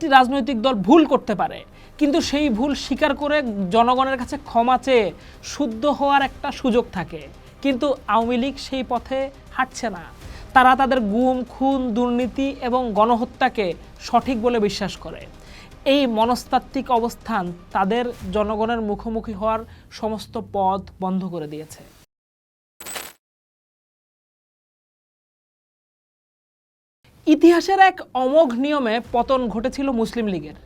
একটি রাজনৈতিক দল ভুল করতে পারে, কিন্তু সেই ভুল স্বীকার করে জনগণের কাছে ক্ষমা চেয়ে শুদ্ধ হওয়ার একটা সুযোগ থাকে। কিন্তু আওয়ামী লীগ সেই পথে হাঁটছে না। তারা তাদের গুম, খুন, দুর্নীতি এবং গণহত্যাকে সঠিক বলে বিশ্বাস করে। এই মনস্তাত্ত্বিক অবস্থান তাদের জনগণের মুখোমুখি হওয়ার সমস্ত পথ বন্ধ করে দিয়েছে। ইতিহাসের এক অমোঘ নিয়মে পতন ঘটেছিল মুসলিম লীগের।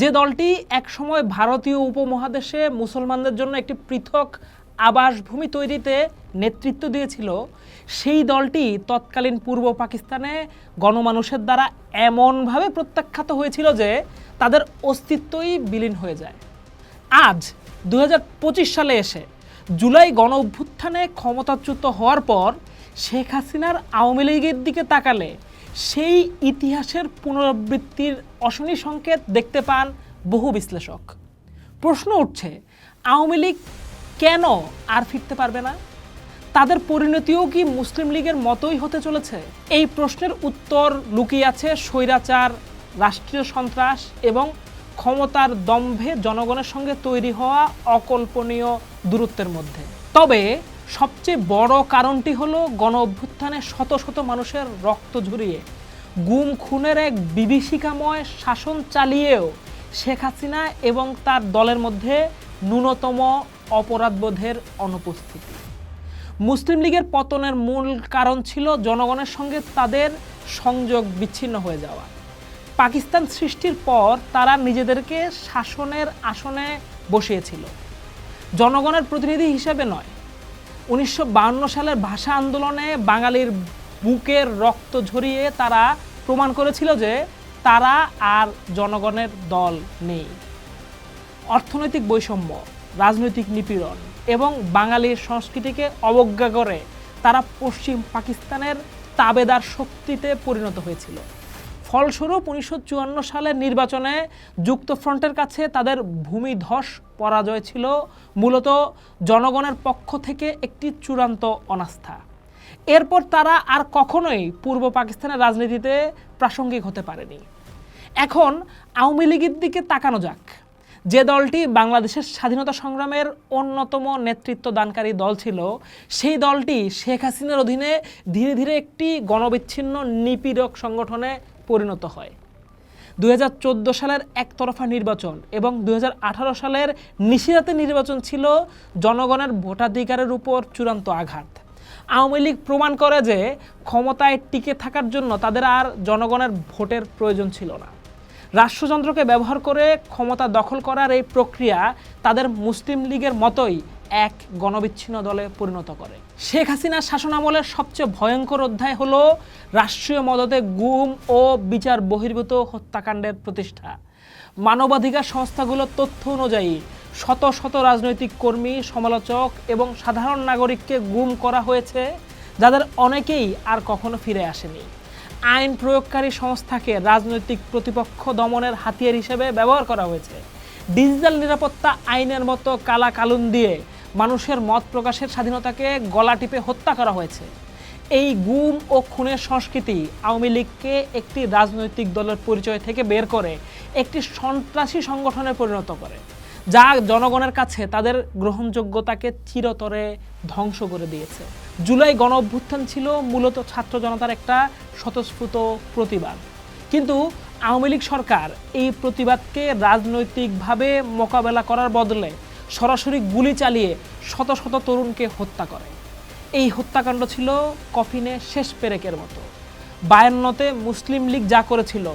যে দলটি একসময় ভারতীয় উপমহাদেশে মুসলমানদের জন্য একটি পৃথক আবাসভূমি তৈরিতে নেতৃত্ব দিয়েছিল, সেই দলটি তৎকালীন পূর্ব পাকিস্তানে গণমানুষের দ্বারা এমনভাবে প্রত্যাখ্যাত হয়েছিল যে তাদের অস্তিত্বই বিলীন হয়ে যায়। আজ দু হাজার পঁচিশ সালে এসে জুলাই গণ অভ্যুত্থানে ক্ষমতাচ্যুত হওয়ার পর শেখ হাসিনার আওয়ামী লীগের দিকে তাকালে সেই ইতিহাসের পুনরাবৃত্তির অশনি সংকেত দেখতে পান বহু বিশ্লেষক। প্রশ্ন উঠছে, আওয়ামী লীগ কেন আর ফিরতে পারবে না? তাদের পরিণতিও কি মুসলিম লীগের মতোই হতে চলেছে? এই প্রশ্নের উত্তর লুকিয়ে আছে স্বৈরাচার, রাষ্ট্রীয় সন্ত্রাস এবং ক্ষমতার দম্ভে জনগণের সঙ্গে তৈরি হওয়া অকল্পনীয় দূরত্বের মধ্যে। তবে সবচেয়ে বড় কারণটি হলো গণ অভ্যুত্থানে শত শত মানুষের রক্ত ঝরিয়ে। গুম খুনের এক বিভীষিকাময় শাসন চালিয়েও শেখ হাসিনা এবং তার দলের মধ্যে ন্যূনতম অপরাধবোধের অনুপস্থিতি। মুসলিম লীগের পতনের মূল কারণ ছিল জনগণের সঙ্গে তাদের সংযোগ বিচ্ছিন্ন হয়ে যাওয়া। পাকিস্তান সৃষ্টির পর তারা নিজেদেরকে শাসনের আসনে বসিয়েছিল। জনগণের প্রতিনিধি হিসেবে নয় উনিশশো সালের ভাষা আন্দোলনে বাঙালির বুকের রক্ত ঝরিয়ে তারা প্রমাণ করেছিল যে তারা আর জনগণের দল নেই। অর্থনৈতিক বৈষম্য, রাজনৈতিক নিপীড়ন এবং বাঙালির সংস্কৃতিকে অবজ্ঞা করে তারা পশ্চিম পাকিস্তানের তাবেদার শক্তিতে পরিণত হয়েছিল। ফলস্বরূপ উনিশশো চুয়ান্ন সালের নির্বাচনে যুক্তফ্রন্টের কাছে তাদের ভূমিধস পরাজয় ছিল মূলত জনগণের পক্ষ থেকে একটি চূড়ান্ত অনাস্থা। এরপর তারা আর কখনোই পূর্ব পাকিস্তানের রাজনীতিতে প্রাসঙ্গিক হতে পারেনি। এখন আওয়ামী লীগের দিকে তাকানো যাক। যে দলটি বাংলাদেশের স্বাধীনতা সংগ্রামের অন্যতম নেতৃত্ব দানকারী দল ছিল, সেই দলটি শেখ হাসিনার অধীনে ধীরে ধীরে একটি গণবিচ্ছিন্ন নিপীড়ক সংগঠনে পরিণত হয়। দু হাজার চোদ্দ সালের একতরফা নির্বাচন এবং দু হাজার আঠারো সালের নিশিরাতে নির্বাচন ছিল জনগণের ভোটাধিকারের উপর চূড়ান্ত আঘাত। আওয়ামী লীগ প্রমাণ করে যে ক্ষমতায় টিকে থাকার জন্য তাদের আর জনগণের ভোটের প্রয়োজন ছিল না। রাষ্ট্রযন্ত্রকে ব্যবহার করে ক্ষমতা দখল করার এই প্রক্রিয়া তাদের মুসলিম লীগের মতোই এক গণবিচ্ছিন্ন দলে পরিণত করে। শেখ হাসিনার শাসনামলের সবচেয়ে ভয়ঙ্কর অধ্যায় হলো রাষ্ট্রীয় মদতে গুম ও বিচার বহির্ভূত হত্যাকাণ্ডের প্রতিষ্ঠা। মানবাধিকার সংস্থাগুলোর তথ্য অনুযায়ী শত শত রাজনৈতিক কর্মী, সমালোচক এবং সাধারণ নাগরিককে গুম করা হয়েছে, যাদের অনেকেই আর কখনো ফিরে আসেনি। আইন প্রয়োগকারী সংস্থাকে রাজনৈতিক প্রতিপক্ষ দমনের হাতিয়ার হিসেবে ব্যবহার করা হয়েছে। ডিজিটাল নিরাপত্তা আইনের মতো কালা কালুন দিয়ে মানুষের মত প্রকাশের স্বাধীনতাকে গলা টিপে হত্যা করা হয়েছে। এই গুম ও খুনের সংস্কৃতি আওয়ামী লীগকে একটি রাজনৈতিক দলের পরিচয় থেকে বের করে, একটি সন্ত্রাসী সংগঠনে পরিণত করে, যা জনগণের কাছে তাদের গ্রহণযোগ্যতাকে চিরতরে ধ্বংস করে দিয়েছে। জুলাই গণ অভ্যুত্থান ছিল মূলত ছাত্র জনতার একটা স্বতঃস্ফূর্ত প্রতিবাদ। কিন্তু আওয়ামী লীগ সরকার এই প্রতিবাদকে রাজনৈতিকভাবে মোকাবেলা করার বদলে সরাসরি গুলি চালিয়ে শত শত তরুণকে হত্যা করে। এই হত্যাকাণ্ড ছিল কফিনে শেষ পেরেকের মতো। বায়ান্নতে মুসলিম লীগ যা করেছিল,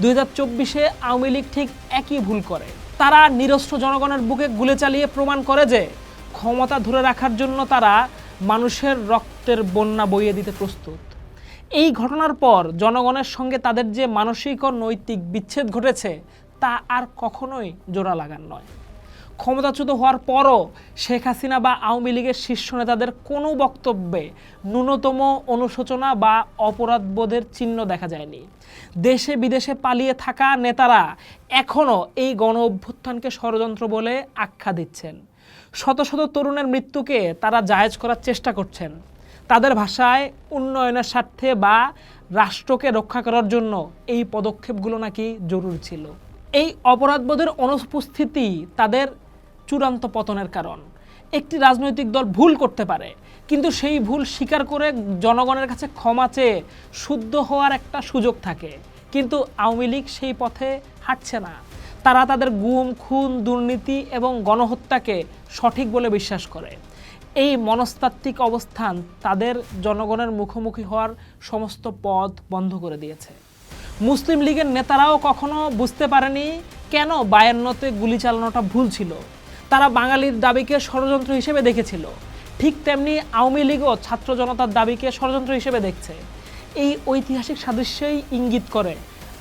দুই হাজার চব্বিশে আওয়ামী লীগ ঠিক একই ভুল করে। তারা নিরস্ত্র জনগণের বুকে গুলি চালিয়ে প্রমাণ করে যে, ক্ষমতা ধরে রাখার জন্য তারা মানুষের রক্তের বন্যা বইয়ে দিতে প্রস্তুত। এই ঘটনার পর জনগণের সঙ্গে তাদের যে মানসিক ও নৈতিক বিচ্ছেদ ঘটেছে, তা আর কখনোই জোড়া লাগার নয়। ক্ষমতাচ্যুত হওয়ার পরও শেখ হাসিনা বা আওয়ামী লীগের শীর্ষ নেতাদের কোনো বক্তব্যে ন্যূনতম অনুশোচনা বা অপরাধবোধের চিহ্ন দেখা যায়নি। দেশে বিদেশে পালিয়ে থাকা নেতারা এখনও এই গণ অভ্যুত্থানকে ষড়যন্ত্র বলে আখ্যা দিচ্ছেন। শত শত তরুণের মৃত্যুকে তারা জায়েজ করার চেষ্টা করছেন। তাদের ভাষায় উন্নয়নের স্বার্থে বা রাষ্ট্রকে রক্ষা করার জন্য এই পদক্ষেপগুলো নাকি জরুরি ছিল। এই অপরাধবোধের অনুপস্থিতি তাদের চূড়ান্ত পতনের কারণ। একটি রাজনৈতিক দল ভুল করতে পারে, কিন্তু সেই ভুল স্বীকার করে জনগণের কাছে ক্ষমা চেয়ে শুদ্ধ হওয়ার একটা সুযোগ থাকে। কিন্তু আওয়ামী লীগ সেই পথে হাঁটছে না। তারা তাদের গুম, খুন, দুর্নীতি এবং গণহত্যাকে সঠিক বলে বিশ্বাস করে। এই মনস্তাত্ত্বিক অবস্থান তাদের জনগণের মুখোমুখি হওয়ার সমস্ত পথ বন্ধ করে দিয়েছে। মুসলিম লীগের নেতারাও কখনো বুঝতে পারেনি কেন বায়ান্নতে গুলি চালানোটা ভুল ছিল। তারা বাঙালির দাবিকে ষড়যন্ত্র হিসেবে দেখেছিল। ঠিক তেমনি আওয়ামী লীগও ছাত্র জনতার দাবিকে ষড়যন্ত্র হিসেবে দেখছে। এই ঐতিহাসিক সাদৃশ্যই ইঙ্গিত করে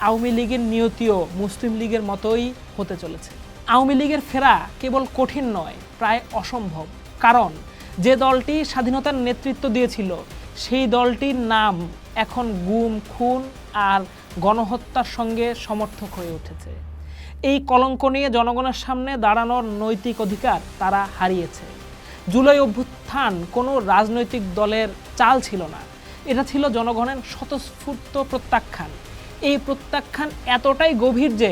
আওয়ামী লীগের নিয়তিও মুসলিম লীগের মতোই হতে চলেছে। আওয়ামী লীগের ফেরা কেবল কঠিন নয়, প্রায় অসম্ভব। কারণ যে দলটি স্বাধীনতার নেতৃত্ব দিয়েছিল, সেই দলটির নাম এখন গুম, খুন আর গণহত্যার সঙ্গে সমর্থক হয়ে উঠেছে। এই কলঙ্ক নিয়ে জনগণের সামনে দাঁড়ানোর নৈতিক অধিকার তারা হারিয়েছে। জুলাই অভ্যুত্থান কোনো রাজনৈতিক দলের চাল ছিল না। এটা ছিল জনগণের স্বতঃস্ফূর্ত প্রত্যাখ্যান। এই প্রত্যাখ্যান এতটাই গভীর যে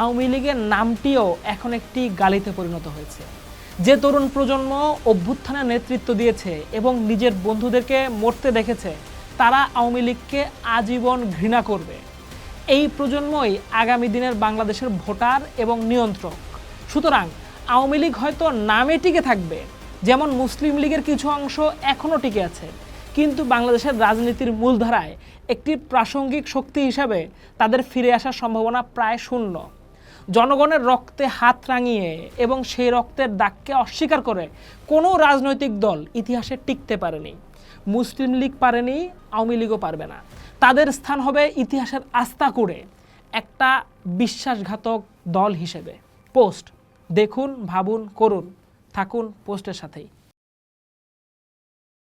আওয়ামী লীগের নামটিও এখন একটি গালিতে পরিণত হয়েছে। যে তরুণ প্রজন্ম অভ্যুত্থানের নেতৃত্ব দিয়েছে এবং নিজের বন্ধুদেরকে মরতে দেখেছে, তারা আওয়ামী লীগকে আজীবন ঘৃণা করবে। এই প্রজন্মই আগামী দিনের বাংলাদেশের ভোটার এবং নিয়ন্ত্রক। সুতরাং আওয়ামী লীগ হয়তো নামে টিকে থাকবে, যেমন মুসলিম লীগের কিছু অংশ এখনও টিকে আছে। কিন্তু বাংলাদেশের রাজনীতির মূলধারায় একটি প্রাসঙ্গিক শক্তি হিসাবে তাদের ফিরে আসার সম্ভাবনা প্রায় শূন্য। জনগণের রক্তে হাত রাঙিয়ে এবং সেই রক্তের দাগকে অস্বীকার করে কোনো রাজনৈতিক দল ইতিহাসে টিকতে পারেনি। মুসলিম লীগ পারেনি, আওয়ামী লীগও পারবে না। তাদের স্থান হবে ইতিহাসের আস্থা করে একটা বিশ্বাসঘাতক দল হিসেবে। পোস্ট, দেখুন, ভাবুন, করুন, থাকুন পোস্টের সাথেই।